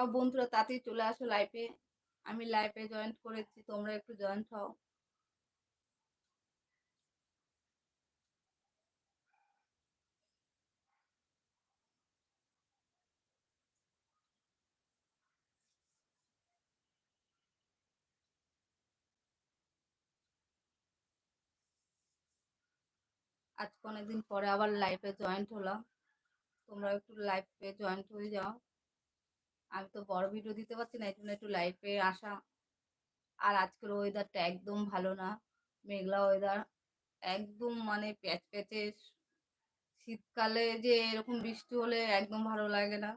সব বন্ধুরা তাতেই চলে আসো লাইফে আমি লাইফে জয়েন করেছি, তোমরা একটু জয়েন্ট হও। আজকে অনেকদিন পরে আবার লাইফে জয়েন্ট হলাম। তোমরা একটু লাইফে জয়েন্ট হয়ে যাও। আমি তো বড় ভিডিও দিতে পারছি না, এই জন্য একটু লাইফে আসা। আর আজকের ওয়েদারটা একদম ভালো না, মেঘলা ওয়েদার একদম মানে প্যাচ প্যাচে শীতকালে যে এরকম বৃষ্টি হলে একদম ভালো লাগে না।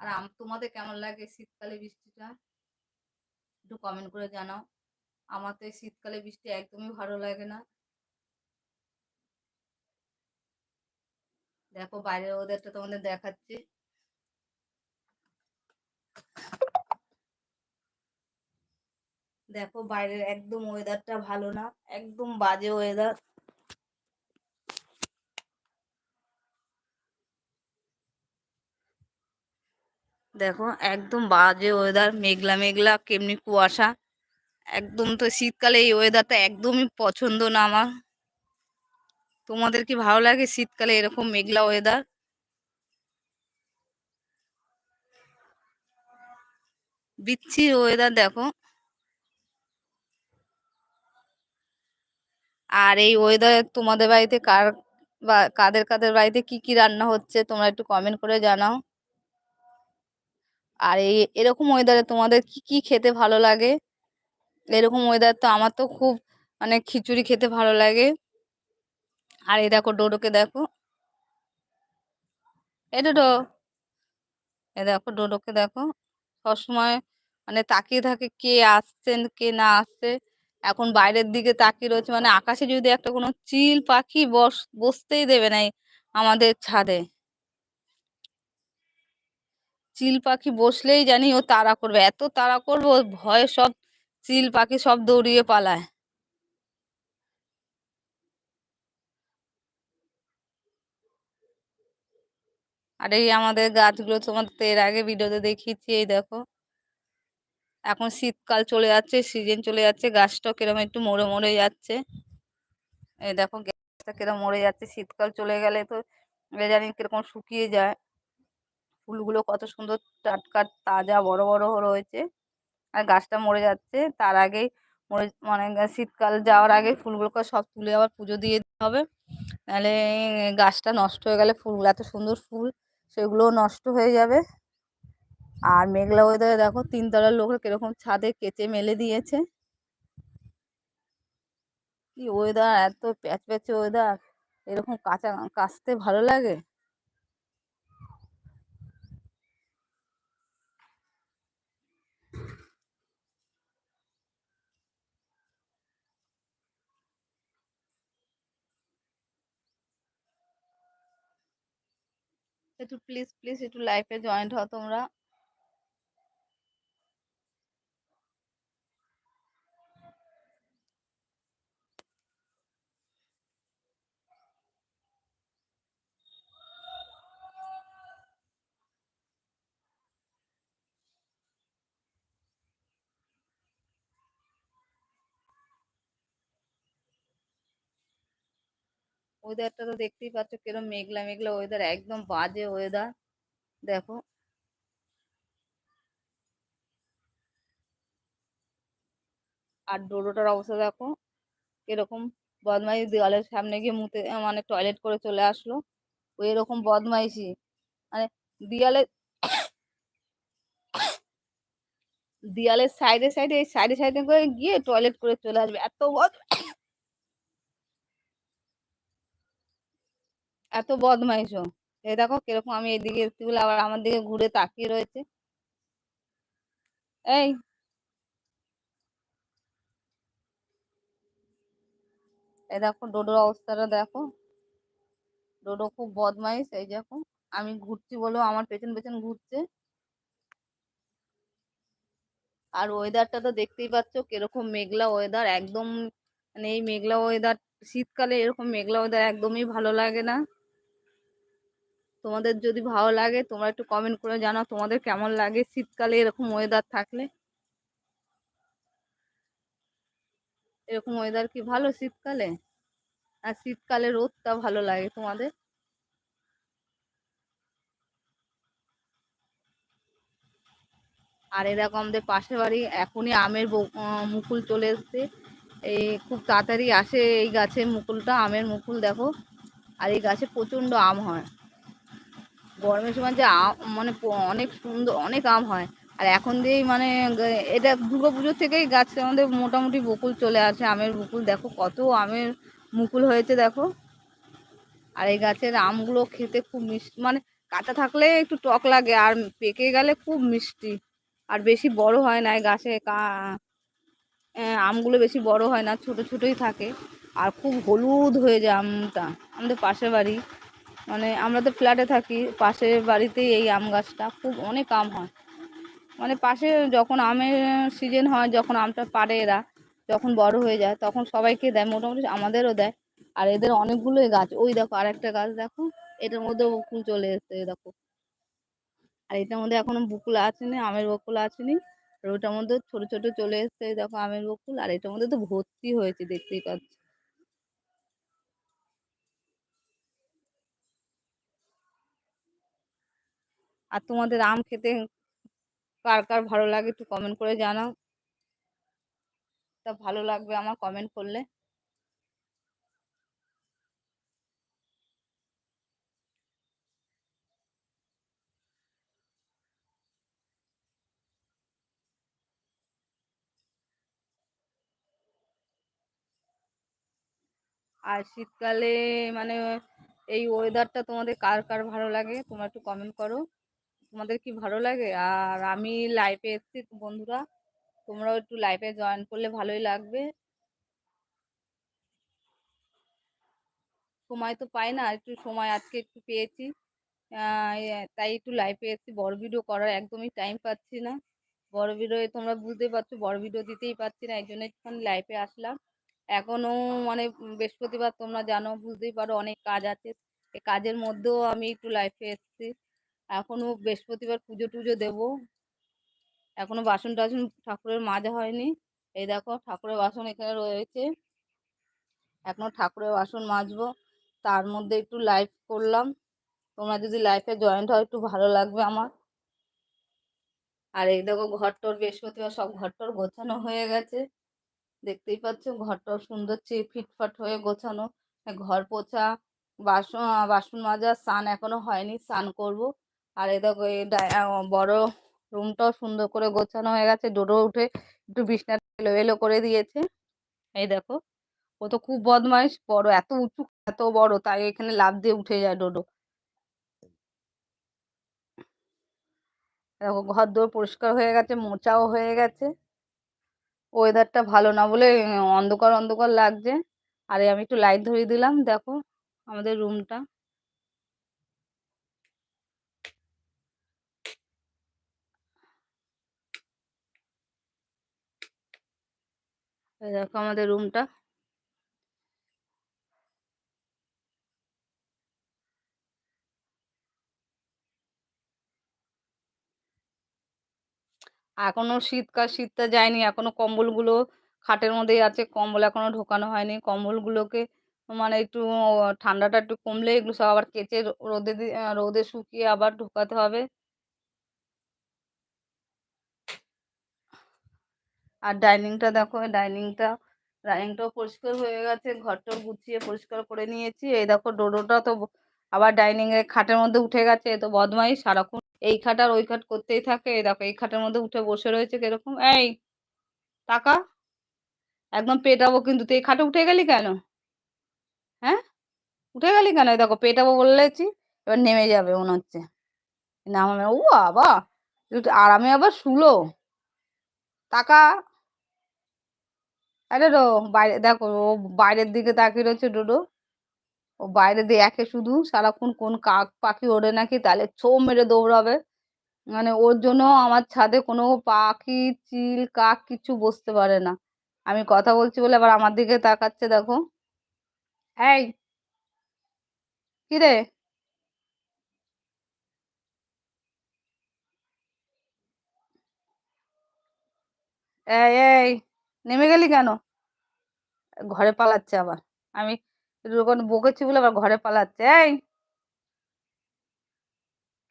আর তোমাদের কেমন লাগে শীতকালে বৃষ্টিটা? একটু কমেন্ট করে জানাও। আমার তো শীতকালে বৃষ্টি একদমই ভালো লাগে না। দেখো বাইরের ওদেরটা তোমাদের দেখাচ্ছি। দেখো বাইরের একদম ওয়েদারটা ভালো না, একদম বাজে ওয়েদার দেখো একদম বাজে ওয়েদার মেঘলা মেঘলা, কেমনি কুয়াশা। একদম তো শীতকালে এই ওয়েদারটা একদমই পছন্দ না আমার। তোমাদের কি ভালো লাগে শীতকালে এরকম মেঘলা ওয়েদার বিচ্ছি ওয়েদার দেখো। আর এই ওয়েদারে তোমাদের বাড়িতে কার বা কাদের কাদের বাড়িতে কি কি রান্না হচ্ছে তোমরা একটু কমেন্ট করে জানাও। আর এই এরকম ওয়েদারে তোমাদের কি কি খেতে ভালো লাগে? এরকম ওয়েদার তো আমার তো খুব মানে খিচুড়ি খেতে ভালো লাগে। আর এই দেখো ডোডোকে দেখো। এ ডোডো। এ দেখো ডোডোকে দেখো। সবসময় মানে তাকিয়ে থাকে কে আসছেন, কে না আসছে। এখন বাইরের দিকে তাকিয়ে রয়েছে মানে আকাশে যদি একটা কোনো চিল পাখি বস, বসতেই দেবে না আমাদের ছাদে। চিল পাখি বসলেই জানি ও তাড়া করবে, এত তাড়া করব ভয়ে সব চিল পাখি সব দৌড়িয়ে পালায়। আর এই আমাদের গাছগুলো তোমাদের এর আগে ভিডিওতে দেখিয়েছি, এই দেখো। এখন শীতকাল চলে যাচ্ছে সিজন চলে যাচ্ছে, গাছটা কিরম একটু মরে মরে যাচ্ছে। এই দেখো, গাছটা কিরম মরে যাচ্ছে, শীতকাল চলে গেলে তো জানি কীরকম শুকিয়ে যায়। ফুলগুলো কত সুন্দর টাটকা, তাজা, বড় বড় রয়েছে। আর গাছটা মরে যাচ্ছে, তার আগেই মরে মানে শীতকাল যাওয়ার আগে ফুলগুলোকে সব তুলে আবার পুজো দিয়ে দিতে হবে। নাহলে গাছটা নষ্ট হয়ে গেলে ফুলগুলো এত সুন্দর ফুল, সেগুলোও নষ্ট হয়ে যাবে। আর মেঘলা ওয়েদারে দেখো তিনতলার লোক কীরকম ছাদে কেচে মেলে দিয়েছে। কি ওয়েদার এত প্যাচ প্যাচে ওয়েদার এরকম কাঁচা, কাচতে ভালো লাগে? একটু প্লিজ প্লিজ একটু লাইফে জয়েন্ট হও তোমরা। ওয়েদারটা তো দেখতেই পাচ্ছ কিরম মেঘলা মেঘলা ওয়েদার একদম বাজে ওয়েদার দেখো। আর ডোডোটার অবস্থা দেখো, কীরকম বদমাইশ দেওয়ালের সামনে গিয়ে মুতে মানে টয়লেট করে চলে আসলো। ও এরকম বদমাইশি। মানে দিয়ালে দিয়ালের সাইডে সাইডে সাইডে সাইডে করে গিয়ে টয়লেট করে চলে আসবে। এত বদ এত বদমাইশ এই দেখো কীরকম আমি এদিকে এসেছি আবার আমার দিকে ঘুরে তাকিয়ে রয়েছে। এই। এই দেখো ডোডোর অবস্থাটা দেখো। ডোডো খুব বদমাইশ, এই দেখো। আমি ঘুরছি বলেও আমার পেছন পেছন ঘুরছে। আর ওয়েদারটা তো দেখতেই পাচ্ছ কীরকম মেঘলা ওয়েদার একদম মানে এই মেঘলা ওয়েদার শীতকালে এরকম মেঘলা ওয়েদার একদমই ভালো লাগে না। তোমাদের যদি ভালো লাগে, তোমরা একটু কমেন্ট করে জানাও তোমাদের কেমন লাগে শীতকালে এরকম ওয়েদার থাকলে। এরকম ওয়েদার কি ভালো শীতকালে? আর শীতকালে রোদটা ভালো লাগে তোমাদের? আর এরকম আমাদের পাশের বাড়ি এখনই আমের মুকুল চলে এসছে। এই খুব তাড়াতাড়ি আসে এই গাছের মুকুলটা, আমের মুকুল দেখো। আর এই গাছে প্রচণ্ড আম হয়। গরমের সময় যে আম মানে অনেক সুন্দর, অনেক আম হয়। আর এখন দিয়েই মানে এটা দুর্গা পুজোর থেকেই গাছে আমাদের মোটামুটি বকুল চলে আসে, আমের বকুল। দেখো কত আমের মুকুল হয়েছে, দেখো। আর এই গাছের আমগুলো খেতে খুব মিষ্টি মানে কাঁচা থাকলে একটু টক লাগে, আর পেকে গেলে খুব মিষ্টি। আর বেশি বড় হয় না এই গাছে আমগুলো বেশি বড় হয় না, ছোট ছোটই থাকে। আর খুব হলুদ হয়ে যায় আমটা, আমাদের পাশের বাড়ি। মানে আমরা তো ফ্ল্যাটে থাকি পাশের বাড়িতেই এই আম গাছটা, খুব অনেক আম হয়। মানে পাশে যখন আমের সিজন হয়, যখন আমটা পারে এরা, যখন বড় হয়ে যায়, তখন সবাইকে দেয়, মোটামুটি আমাদেরও দেয়। আর এদের অনেকগুলোই গাছ, ওই দেখো আর একটা গাছ দেখো, এটার মধ্যে বকুল চলে এসছে দেখো। আর এটার মধ্যে এখনও বকুল আসেনি, আমের বকুল আসেনি, আর ওটার মধ্যে ছোট ছোট চলে এসছে দেখো আমের বকুল, আর এটার মধ্যে তো ভর্তি হয়েছে, দেখতেই পাচ্ছ। আর তোমাদের আম খেতে কার কার ভালো লাগে একটু কমেন্ট করে জানাও। তা ভালো লাগবে আমার কমেন্ট করলে। আর শীতকালে মানে এই ওয়েদারটা তোমাদের কার কার ভালো লাগে তোমরা একটু কমেন্ট করো। তোমাদের কি ভালো লাগে? আর আমি লাইভে এসেছি বন্ধুরা, তোমরাও একটু লাইভে জয়েন করলে ভালোই লাগবে। সময় তো পাই না, একটু সময় আজকে একটু পেয়েছি। তাই একটু লাইভে এসেছি। বড় ভিডিও করার একদমই টাইম পাচ্ছি না। বড় ভিডিও তোমরা বুঝতেই পারছ, বড় ভিডিও দিতেই পারছি না এই জন্য একটুখানি লাইভে আসলাম। এখনও মানে বৃহস্পতিবার তোমরা জানো, বুঝতেই পারো অনেক কাজ আছে। এই কাজের মধ্যেও আমি একটু লাইফে এসেছি। এখনও বৃহস্পতিবার পুজো টুজো দেবো। এখনও বাসন টাসন ঠাকুরের মাজা হয়নি। এই দেখো ঠাকুরের বাসন এখানে রয়েছে। এখনও ঠাকুরের বাসন মাজবো। তার মধ্যে একটু লাইভ করলাম। তোমরা যদি লাইফে জয়েন্ট হয় একটু ভালো লাগবে আমার। আর এই দেখো ঘর ঘরটর বৃহস্পতিবার সব ঘর ঘরটর গোছানো হয়ে গেছে। দেখতেই পাচ্ছ ঘরটাও সুন্দর চেয়ে ফিটফাট হয়ে গোছানো। ঘর পোছা, বাসন বাসন মাজা, স্নান এখনও হয়নি, স্নান করব। আর এ দেখো এই বড় রুমটাও সুন্দর করে গোছানো হয়ে গেছে। ডোডো উঠে একটু বিছনাটা এলো এলো করে দিয়েছে। এই দেখো, ও তো খুব বদমাইশ, বড়, এত উঁচু, এত বড়, তাই এখানে লাভ দিয়ে উঠে যায় ডোডো দেখো ঘর দোর পরিষ্কার হয়ে গেছে, মোচাও হয়ে গেছে। ওয়েদারটা ভালো না বলে, অন্ধকার অন্ধকার লাগছে। আর, আমি একটু লাইট ধরিয়ে দিলাম, দেখো আমাদের রুমটা। দেখো আমাদের রুমটা এখনও শীতকাল শীতটা যায়নি, এখনও কম্বলগুলো খাটের মধ্যেই আছে, কম্বল এখনও ঢোকানো হয়নি, কম্বলগুলোকে মানে একটু ঠান্ডাটা একটু কমলে এগুলো সব আবার কেচে রোদে রোদে শুকিয়ে আবার ঢোকাতে হবে। আর ডাইনিংটা দেখো ডাইনিংটা, ডাইনিংটাও পরিষ্কার হয়ে গেছে, ঘরটাও গুছিয়ে পরিষ্কার করে নিয়েছি। এই দেখো ডোডোটা তো আবার ডাইনিং এর খাটের মধ্যে উঠে গেছে তো বদমাই সারাক্ষণ এই খাট আর ওই খাট করতেই থাকে। এই দেখো, এই খাটের মধ্যে উঠে বসে রয়েছে কীরকম, এই টাকা, একদম পেটাবো কিন্তু, তুই এই খাটে উঠে গেলি কেন? হ্যাঁ? উঠে গেলি কেন? এই দেখো, পেটাবো বলেছি, এবার নেমে যাবে মনে হচ্ছে। নামে ও বাবা আরামে আবার শুলো। টাকা আরে রো, বাইরে, দেখো, ও বাইরের দিকে তাকিয়ে রয়েছে ডোডো। ও বাইরে দিয়ে একে শুধু সারাক্ষণ কোন কাক পাখি ওড়ে নাকি, তাহলে ছো মেরে দৌড়াবে। মানে ওর জন্য আমার ছাদে কোনো পাখি, চিল, কাক কিছু বসতে পারে না। আমি কথা বলছি বলে আবার আমার দিকে তাকাচ্ছে, দেখো। এই, কি রে? এই এই। নেমে গেলি কেন? ঘরে পালাচ্ছে আবার। আমি যখন বকেছি বলে আবার ঘরে পালাচ্ছে। এই!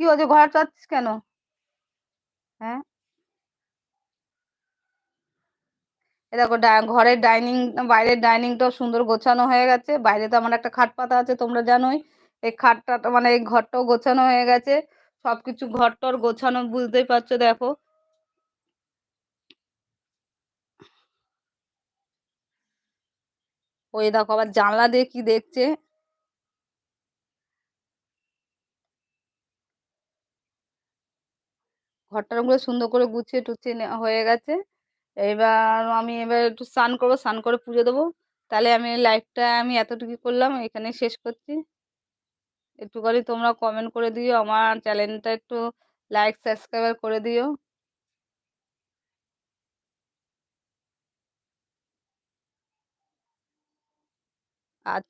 কি হচ্ছে ঘরে চাচ্ছিস কেন? হ্যাঁ? দেখো ঘরের ডাইনিং, বাইরের ডাইনিংটাও সুন্দর গোছানো হয়ে গেছে। বাইরে তো আমার একটা খাট পাতা আছে, তোমরা জানোই। এই খাটটা মানে এই ঘরটাও গোছানো হয়ে গেছে। সবকিছু ঘরটর গোছানো, বুঝতেই পারছ, দেখো। ওই দেখো আবার জানলা দিয়ে কি দেখছে? ঘরটারগুলো সুন্দর করে গুছিয়ে নেওয়া হয়ে গেছে। এবার আমি এবার একটু স্নান করব, স্নান করে পুজো দেবো। তাহলে আমি লাইভটা আমি এতটুকু করলাম এখানে শেষ করছি। একটুখানি তোমরা কমেন্ট করে দিও, আমার চ্যানেলটা একটু লাইক সাবস্ক্রাইব করে দিও। আর